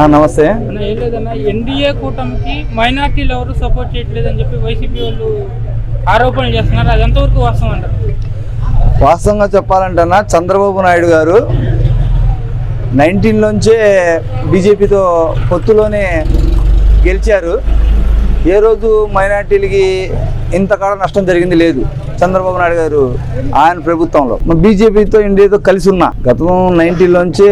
నమస్తే. ఏం లేదన్న ఎన్డీఏ కూటమికి మైనార్టీలు ఎవరు సపోర్ట్ చేయట్లేదు అని చెప్పి వైసీపీ వాళ్ళు ఆరోపణలు చేస్తున్నారు. అది ఎంతవరకు వాస్తవం అంటారు? వాస్తవంగా చెప్పాలంటేనా చంద్రబాబు నాయుడు గారు నైన్టీన్లోంచే బీజేపీతో పొత్తులోనే గెలిచారు. ఏ రోజు మైనార్టీలకి ఇంతకాడ నష్టం జరిగింది లేదు. చంద్రబాబు నాయుడు గారు ఆయన ప్రభుత్వంలో. బీజేపీతో ఇండియాతో కలిసి ఉన్నా. గతం నైన్టీలోంచే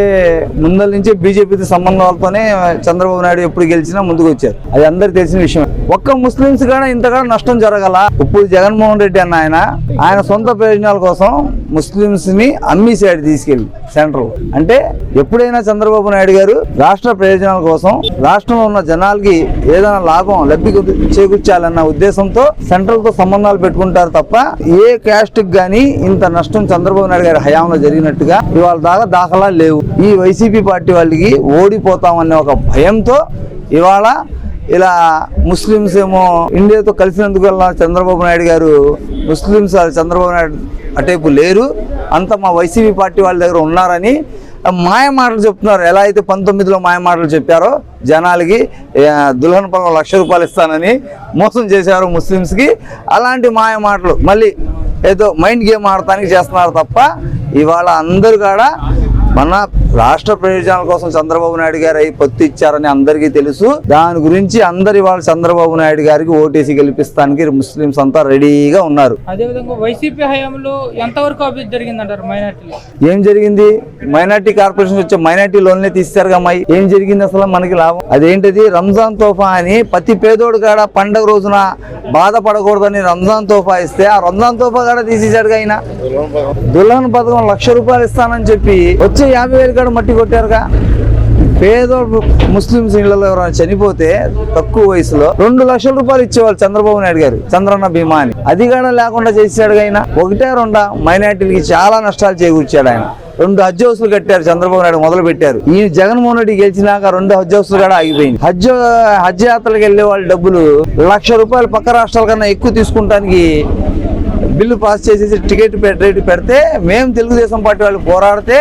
ముందల నుంచే బీజేపీతో సంబంధాలతోనే చంద్రబాబు నాయుడు ఎప్పుడు గెలిచినా ముందుకు వచ్చారు. అది అందరికి తెలిసిన విషయం ఒక్క ముస్లిమ్స్ కూడా ఇంతకాడ నష్టం జరగల? ఇప్పుడు జగన్మోహన్ రెడ్డి అన్న ఆయన ఆయన సొంత ప్రయోజనాల కోసం ముస్లిమ్స్ని అమ్మేసాడు తీసుకెళ్ళి సెంట్రల్. అంటే ఎప్పుడైనా చంద్రబాబు నాయుడు గారు రాష్ట్ర ప్రయోజనాల కోసం రాష్ట్రంలో ఉన్న జనాలకి ఏదైనా లాభం లబ్ధి చేకూర్చాలన్న ఉద్దేశంతో సెంట్రల్ తో సంబంధాలు పెట్టుకుంటారు తప్ప ఏ క్యాస్ట్ కానీ ఇంత నష్టం చంద్రబాబు నాయుడు గారి హయాంలో జరిగినట్టుగా ఇవాళ దాకా దాఖలా లేవు. ఈ వైసీపీ పార్టీ వాళ్ళకి ఓడిపోతామనే ఒక భయంతో ఇవాళ ఇలా ముస్లిమ్స్ ఏమో ఇండియాతో కలిసినందువల్ల చంద్రబాబు నాయుడు గారు ముస్లిమ్స్ చంద్రబాబు నాయుడు అటేపు లేరు. అంత మా వైసీపీ పార్టీ వాళ్ళ దగ్గర ఉన్నారని మాయ మాటలు చెప్తున్నారు. ఎలా అయితే పంతొమ్మిదిలో మాయ మాటలు చెప్పారో జనాలకి దుల్హన్ పొలం లక్ష రూపాయలు ఇస్తానని మోసం చేశారు ముస్లిమ్స్కి. అలాంటి మాయ మాటలు మళ్ళీ ఏదో మైండ్ గేమ్ ఆడటానికి చేస్తున్నారు తప్ప ఇవాళ అందరూ కూడా మన రాష్ట్ర ప్రయోజనాల కోసం చంద్రబాబు నాయుడు గారు అయి పొత్తు ఇచ్చారని అందరికీ తెలుసు. దాని గురించి అందరి వాళ్ళు చంద్రబాబు నాయుడు గారికి ఓటేసి గెలిపిస్తానికి ముస్లిమ్స్ అంతా రెడీగా ఉన్నారు. అదేవిధంగా వైసీపీ హయాంలో ఎంతవరకు అభివృద్ధి జరిగిందంటారు మైనార్టీలో? ఏం జరిగింది? మైనార్టీ కార్పొరేషన్ వచ్చే మైనార్టీ లోన్లే తీస్తారు అమ్మాయి. ఏం జరిగింది అసలు మనకి లాభం? అదేంటిది? రంజాన్ తోఫా అని ప్రతి పేదోడు కాడ పండగ రోజున బాధపడకూడదని రంజాన్ తోఫా ఇస్తే ఆ రంజాన్ తోఫా కాడ తీసేశాడుగా ఆయన దుల్హన్ పథకం లక్ష రూపాయలు ఇస్తానని చెప్పి వచ్చే యాభై వేలు కాడ మట్టి కొట్టారుగా. పేదోడు ముస్లింస్ ఇళ్ళలో ఎవరైనా చనిపోతే తక్కువ వయసులో రెండు లక్షల రూపాయలు ఇచ్చేవాళ్ళు చంద్రబాబు నాయుడు గారు చంద్రన్న బీమా అని. అది కూడా లేకుండా చేసాడు ఆయన. ఒకటే రెండా మైనార్టీలకి చాలా నష్టాలు చేకూర్చాడు ఆయన. రెండు హజ్ హౌస్లు కట్టారు చంద్రబాబు నాయుడు మొదలు పెట్టారు ఈ జగన్మోహన్ రెడ్డి గెలిచినాక రెండు హజ్ హౌస్లు కూడా ఆగిపోయింది హజ్ హజ్ యాత్రలకు వెళ్ళే వాళ్ళ డబ్బులు లక్ష రూపాయలు పక్క రాష్ట్రాల కన్నా ఎక్కువ తీసుకుంటానికి బిల్లు పాస్ చేసేసి టికెట్ రేటు పెడితే మేము తెలుగుదేశం పార్టీ వాళ్ళు పోరాడితే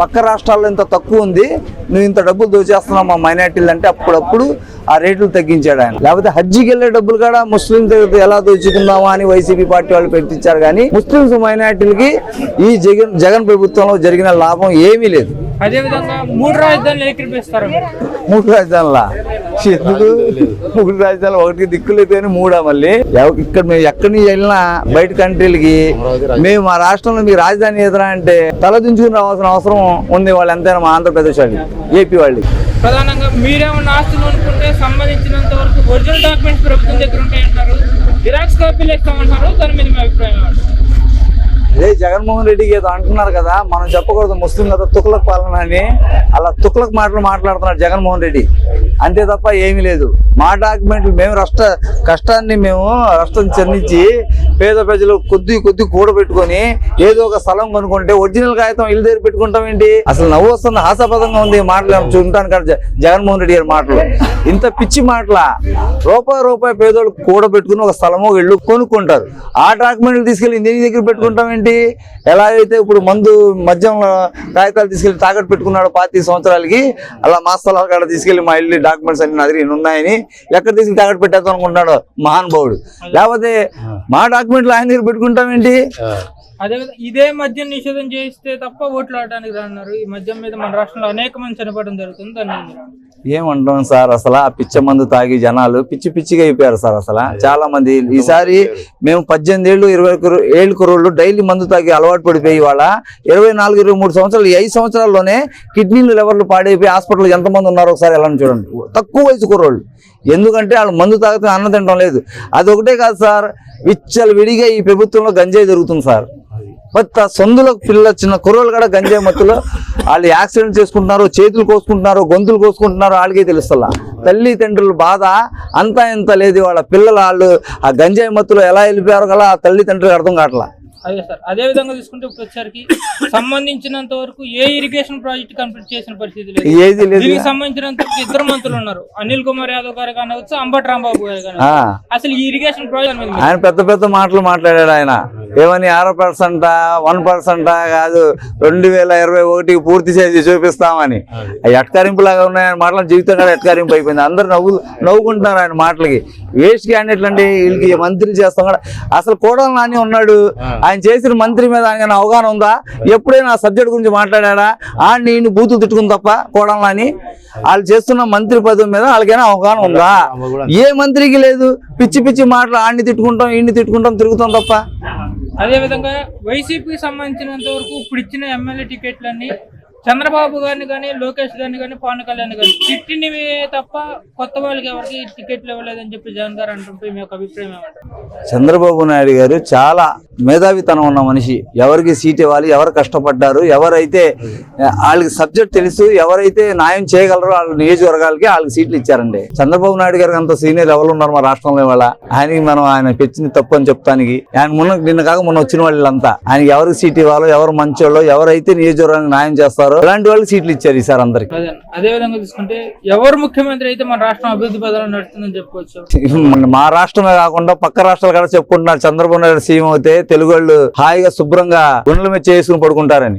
పక్క రాష్ట్రాల్లో ఇంత తక్కువ ఉంది నువ్వు ఇంత డబ్బులు దోచేస్తున్నావు మా మైనార్టీలు అంటే అప్పుడప్పుడు ఆ రేట్లు తగ్గించాడు ఆయన. లేకపోతే హజ్జీకి వెళ్ళే డబ్బులు కూడా ముస్లిం ఎలా దోచుకుందామా అని వైసీపీ పార్టీ వాళ్ళు పెట్టించారు కానీ ముస్లింస్ మైనార్టీలకి ఈ జగన్ జగన్ ప్రభుత్వంలో జరిగిన లాభం ఏమీ లేదు. అదేవిధంగా మూడు రాజధానులు మూడు రాజధానుల? ఎందుకు మూడు రాజధానులు ఒకటికి దిక్కులేదు కానీ మూడా మళ్ళీ? ఇక్కడ మేము ఎక్కడి నుంచి వెళ్ళినా బయట కంట్రీలకి మేము మా రాష్ట్రంలో మీకు రాజధాని ఎదురా అంటే తల దించుకుని రావాల్సిన అవసరం ఉంది వాళ్ళు ఎంతైనా మా ఆంధ్రప్రదేశ్ వాళ్ళకి ఏపీ వాళ్ళకి. ప్రధానంగా మీరేమన్నా ఆస్తులు అనుకుంటే సంబంధించినంత వరకు ఒరిజినల్ డాక్యుమెంట్స్ ప్రభుత్వం దగ్గర ఉంటాయంటారు జిరాక్స్ కాపీలు ఇస్తామంటారు దాని మీద మీ అభిప్రాయం అదే జగన్మోహన్ రెడ్డికి ఏదో అంటున్నారు కదా మనం చెప్పకూడదు ముస్లిం కదా తుక్లక్ పాలన అని. అలా తుక్లక్ మాటలు మాట్లాడుతున్నాడు జగన్మోహన్ రెడ్డి. అంతే తప్ప ఏమీ లేదు. మా డాక్యుమెంట్లు మేము రాష్ట్ర కష్టాన్ని మేము రాష్ట్రం చెందించి పేద ప్రజలు కొద్ది కొద్ది కూడబెట్టుకొని ఏదో ఒక స్థలం కొనుక్కుంటే ఒరిజినల్ కాగితం ఇల్లు దగ్గర పెట్టుకుంటాం ఏంటి? అసలు నవ్వు వస్తుంది హాసపదంగా ఉంది మాటలు చూడటాను కదా జగన్మోహన్ రెడ్డి గారి మాటలు. ఇంత పిచ్చి మాటల? రూపాయి రూపాయి పేదోళ్ళు కూడబెట్టుకుని ఒక స్థలమో ఒక ఇల్లు కొనుక్కుంటారు. ఆ డాక్యుమెంట్లు తీసుకెళ్ళి నీ దగ్గర పెట్టుకుంటాం ఏంటి? ఎలా అయితే ఇప్పుడు మందు మద్యం కాగితాలు తీసుకెళ్ళి తాకట్టు పెట్టుకున్నాడు పాతి సంవత్సరాలకి అలా మా స్థలాల కాడ తీసుకెళ్ళి మా ఇల్లు డాక్యుమెంట్స్ అన్ని నా దగ్గర ఉన్నాయని ఎక్కడ తీసుకెళ్ళి తాకట్టు పెట్టేద్దాం అనుకుంటున్నాడు మహానుభావుడు లేకపోతే మా డాక్యుమెంట్లు ఆయన దగ్గర పెట్టుకుంటాం ఏంటి? అదేవిధంగా ఇదే మద్యం నిషేధం చేయిస్తే తప్ప ఓట్లు ఆడడానికి రాన్నారు ఈ మద్యం మీద మన రాష్ట్రంలో అనేక మంది చనిపోవడం జరుగుతుంది? ఏమంటాం సార్ అసలు? ఆ పిచ్చ మందు తాగి జనాలు పిచ్చి పిచ్చిగా అయిపోయారు సార్ అసలు. చాలా మంది ఈసారి మేము పద్దెనిమిది ఏళ్ళు ఇరవై ఏళ్ళు కుర్రోళ్ళు డైలీ మందు తాగి అలవాటు పడిపోయి వాళ్ళ ఇరవై నాలుగు ఇరవై మూడు సంవత్సరాలు ఐదు సంవత్సరాల్లోనే కిడ్నీలు లెవర్లు పాడైపోయి హాస్పిటల్ ఎంతమంది ఉన్నారో ఒకసారి ఎలా చూడండి. తక్కువ వయసు కుర్రోళ్ళు. ఎందుకంటే వాళ్ళు మందు తాగితే అన్నం తినడం లేదు. అదొకటే కాదు సార్ విచ్చలు విడిగా ఈ ప్రభుత్వంలో గంజాయి జరుగుతుంది సార్. కొత్త సందులకు పిల్ల చిన్న కుర్రోళ్ళు కూడా గంజాయి మత్తులో వాళ్ళు యాక్సిడెంట్ చేసుకుంటున్నారు చేతులు కోసుకుంటున్నారు గొంతులు కోసుకుంటున్నారు వాళ్ళకే తెలుస్తలా. తల్లితండ్రులు బాధ అంతా ఇంత లేదు. వాళ్ళ పిల్లలు వాళ్ళు ఆ గంజాయి మత్తులో ఎలా వెళ్ళిపోయారు కదా ఆ తల్లిదండ్రులకు అర్థం కావట్లా. అదే సార్ అదే విధంగా చూసుకుంటే ఇప్పుడు వచ్చరికి సంబంధించినంత వరకు ఏ ఇరిగేషన్ ప్రాజెక్ట్ కంప్లీట్ చేసిన పరిస్థితి లేదు. ఏది లేదు దీనికి సంబంధించినంత వరకు ఇద్దరు మంత్రులు ఉన్నారు. అనిల్ కుమార్ యాదవ్ గారు కానివచ్చు అంబటి రాంబాబు గారు కానీ అసలు ఈ ఇరిగేషన్ ప్రాజెక్ట్ మీద ఆయన పెద్ద పెద్ద మాటలు మాట్లాడాడు ఆయన. ఏమని ఆరో పర్సెంట్ వన్ పర్సెంట్ కాదు రెండు వేల ఇరవై ఒకటికి పూర్తి చేసి చూపిస్తామని. ఎట్కరింపులాగా ఉన్నాయి ఆయన మాటలు జీవితం కూడా ఎట్కరింపు అయిపోయింది. అందరు నవ్వు నవ్వుకుంటున్నారు ఆయన మాటలకి. వేస్ట్ క్యాండిడేట్లు అంటే వీళ్ళకి మంత్రి చేస్తాం కూడా. అసలు కోడలు నాని ఉన్నాడు. ఆయన చేసిన మంత్రి మీద ఆయన అవగాహన ఉందా? ఎప్పుడైనా సబ్జెక్ట్ గురించి మాట్లాడా ఆ నేను బూతులు తిట్టుకుని తప్ప కోడలు నాని వాళ్ళు చేస్తున్న మంత్రి పదవి మీద వాళ్ళకైనా అవగాహన ఉందా? ఏ మంత్రికి లేదు. పిచ్చి పిచ్చి మాటలు ఆడిని తిట్టుకుంటాం ఈయన్ని తిట్టుకుంటాం తిరుగుతాం తప్ప. అదే విధంగా వైసీపీకి సంబంధించినంత వరకు ఇప్పుడు ఇచ్చిన ఎమ్మెల్యే టికెట్లన్నీ చంద్రబాబు గారిని కానీ లోకేష్ గారిని కానీ పవన్ కళ్యాణ్ గారిని తిట్టినవి తప్ప కొత్త వాళ్ళకి ఎవరికి టికెట్లు ఇవ్వలేదని చెప్పి జగన్ గారు అంటుంటే మీ యొక్క అభిప్రాయం ఏమంటారు? చంద్రబాబు నాయుడు గారు చాలా మేధావితనం ఉన్న మనిషి. ఎవరికి సీట్ ఇవ్వాలి ఎవరు కష్టపడ్డారు ఎవరైతే వాళ్ళకి సబ్జెక్ట్ తెలుసు ఎవరైతే న్యాయం చేయగలరో వాళ్ళ నియోజకవర్గాలకి వాళ్ళకి సీట్లు ఇచ్చారండి. చంద్రబాబు నాయుడు గారికి అంత సీనియర్ ఎవరు ఉన్నారు మా రాష్ట్రంలో ఇవాళ? ఆయనకి మనం ఆయన పెంచింది తప్పు అని చెప్తానికి. ఆయన మొన్న నిన్న కాక మొన్న వచ్చిన వాళ్ళంతా. ఆయనకి ఎవరికి సీట్ ఇవ్వాలో ఎవరు మంచోళ్ళో ఎవరైతే నియోజకవర్గానికి న్యాయం చేస్తారో అలాంటి వాళ్ళకి సీట్లు ఇచ్చారు ఈసారి అందరికి. అదే అదే విధంగా చూసుకుంటే ఎవరు ముఖ్యమంత్రి అయితే మన రాష్ట్రం అభివృద్ధి పదాలు నడుస్తుందని చెప్పుకోవచ్చు? మా రాష్ట్రమే కాకుండా పక్క రాష్ట్రాలు కూడా చెప్పుకుంటున్నారు. చంద్రబాబు నాయుడు సీఎం అయితే తెలుగు వాళ్ళు హాయిగా శుభ్రంగా గుండెల మీద చేసుకుని పడుకుంటారని.